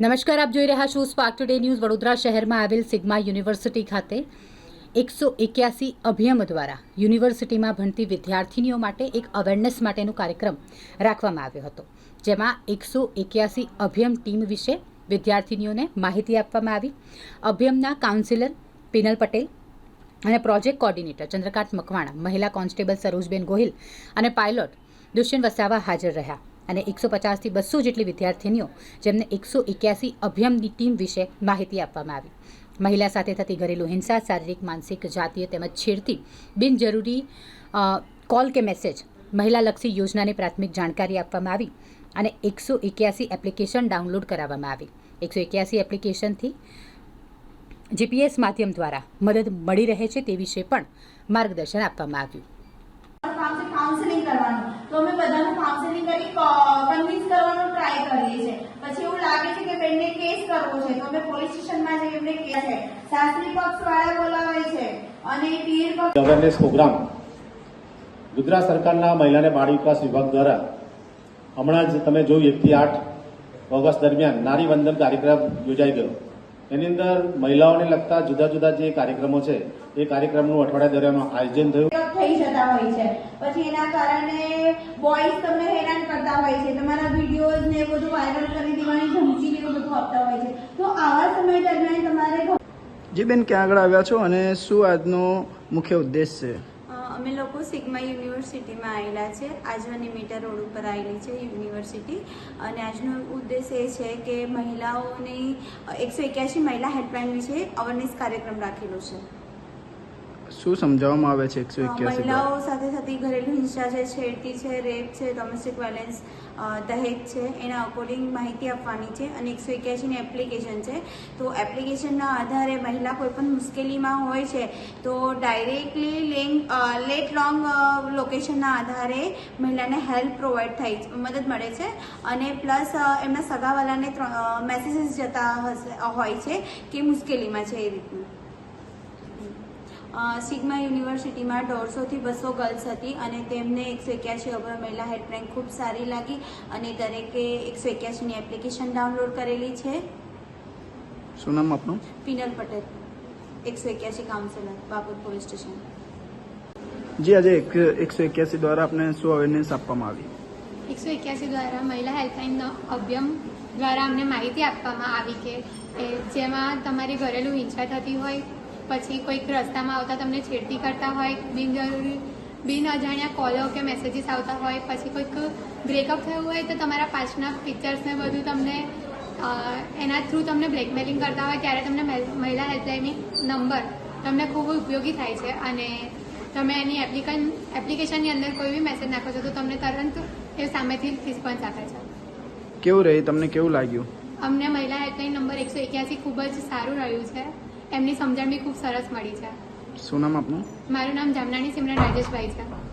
નમસ્કાર, આપ જોઈ રહ્યા છો સ્પાર્ક ટુડે ન્યૂઝ વડોદરા શહેરમાં આવેલ સિગ્મા યુનિવર્સિટી ખાતે એકસો એક્યાસી અભિયમ દ્વારા યુનિવર્સિટીમાં ભણતી વિદ્યાર્થીનીઓ માટે એક અવેરનેસ માટેનો કાર્યક્રમ રાખવામાં આવ્યો હતો, જેમાં એકસો એક્યાસી અભિયમ ટીમ વિશે વિદ્યાર્થીનીઓને માહિતી આપવામાં આવી. અભિયમના કાઉન્સિલર પિનલ પટેલ અને પ્રોજેક્ટ કોર્ડિનેટર ચંદ્રકાંત મકવાણા, મહિલા કોન્સ્ટેબલ સરોજબેન ગોહિલ અને પાયલોટ દુષ્યંત વસાવા હાજર રહ્યા. અને એકસો પચાસથી બસો જેટલી વિદ્યાર્થીનીઓ જેમને એકસો એક્યાસી અભિયમની ટીમ વિશે માહિતી આપવામાં આવી. મહિલા સાથે થતી ઘરેલું હિંસા, શારીરિક, માનસિક, જાતીય તેમજ છેડતી બિનજરૂરી કોલ કે મેસેજ મહિલાલક્ષી યોજનાની પ્રાથમિક જાણકારી આપવામાં આવી અને એકસો એક્યાસી એપ્લિકેશન ડાઉનલોડ કરાવવામાં આવી. એકસો એક્યાસી એપ્લિકેશનથી જીપીએસ માધ્યમ દ્વારા મદદ મળી રહે છે તે વિશે પણ માર્ગદર્શન આપવામાં આવ્યું. કાઉન્સિલિંગ કરવાનું. તો અમે બધાનું કન્વિન્સ કરવાનો ટ્રાય કરીએ છીએ. પછી એવું લાગે છે કે બેનને કેસ કરવો છે. તો અમે પોલીસ સ્ટેશનમાં જઈ એમને કેસ છે શાસ્ત્રી પક્ષ વાળા બોલાવે છે અને પીર પક્ષ અવેરનેસ પ્રોગ્રામ ગુજરાત સરકારના મહિલા અને બાળ વિકાસ વિભાગ દ્વારા હમણાં જ તમે જોયું એકથી આઠ ઓગસ્ટ દરમિયાન નારી વંદન કાર્યક્રમ યોજાઈ ગયો. એની અંદર મહિલાઓને લગતા જુદા જુદા જે કાર્યક્રમો છે એ કાર્યક્રમનું અઠવાડિયા દરમિયાન આયોજન થયું. થઈ જતા હોય છે. પછી એના કારણે બોયઝ તમને હેરાન કરતા હોય છે. તમારા વિડીયોઝ ને બધું વાયરલ કરી દેવાની ધમકી ને બધું આપતા હોય છે. તો આવા સમય દરમિયાન તમારે જી બેન ક્યાં આગળ આવ્યા છો અને શું આજનો મુખ્ય ઉદ્દેશ છે? અમે લોકો સિગ્મા યુનિવર્સિટીમાં આવેલા છે. આજવાની મીટર રોડ ઉપર આવેલી છે યુનિવર્સિટી. અને આજનો ઉદ્દેશ એ છે કે મહિલાઓની, એકસો એક્યાસી મહિલા હેલ્પલાઇન વિશે અવેરનેસ કાર્યક્રમ રાખેલો છે. શું સમજાવવામાં આવે છે એકસો એક્યાસી મહિલાઓ સાથે થતી ઘરેલું હિંસા છે છેડતી છે રેપ છે ડોમેસ્ટિક વાયલેન્સ દહેજ છે એના અકોર્ડિંગ માહિતી આપવાની છે અને એકસો એક્યાસીની એપ્લિકેશન છે. તો એપ્લિકેશનના આધારે મહિલા કોઈ પણ મુશ્કેલીમાં હોય છે તો ડાયરેક્ટલી લિંક લેટ લોંગ લોકેશનના આધારે મહિલાને હેલ્પ પ્રોવાઈડ થાય મદદ મળે છે. અને પ્લસ એમના સગાવાલાને મેસેજીસ જતા હશે હોય છે કે મુશ્કેલીમાં છે એ રીતનું. સિગ્મા યુનિવર્સિટીમાં દોઢસોથી બસો ગર્લ્સ હતી અને તેમને એકસો એક્યાસી અભય મહિલા હેલ્પલાઇન ખૂબ સારી લાગી અને દરેકે એકસો એક્યાસીની એપ્લિકેશન ડાઉનલોડ કરેલી છે. શું નામ આપનું? પિનલ પટેલ એકસો એક્યાસી કાઉન્સિલર બાપુર પોલીસ સ્ટેશન. જી આજે એક એકસો એક્યાસી દ્વારા આપને શું અવેરનેસ આપવામાં આવી? એકસો એક્યાસી દ્વારા મહિલા હેલ્પલાઇનનો અભિયમ દ્વારા અમને માહિતી આપવામાં આવી કે જેમાં તમારી ઘરેલું હિંસા થતી હોય પછી કોઈક રસ્તામાં આવતા તમને છેડતી કરતા હોય બિનજરૂરી બિન અજાણ્યા કોલો કે મેસેજીસ આવતા હોય પછી કોઈક બ્રેકઅપ થયું હોય તો તમારા પાછના પિક્ચર્સને બધું તમને એના થ્રુ તમને બ્લેકમેલિંગ કરતા હોય ત્યારે તમને મહિ- મહિલા હેલ્પલાઇનની નંબર તમને ખૂબ ઉપયોગી થાય છે. અને તમે એની એપ્લિકન એપ્લિકેશનની અંદર કોઈ બી મેસેજ નાખો છો તો તમને તરત એ સામેથી રિસ્પોન્સ આપે છે. કેવું રહ્યું તમને કેવું લાગ્યું? અમને મહિલા હેલ્પલાઇન નંબર એકસો એક્યાસી ખૂબ જ સારું રહ્યું છે. એમની સમજણ બી ખૂબ સરસ મળી છે. શું નામ આપનું? મારું નામ જામનાની સિમરન રાજેશભાઈ છે.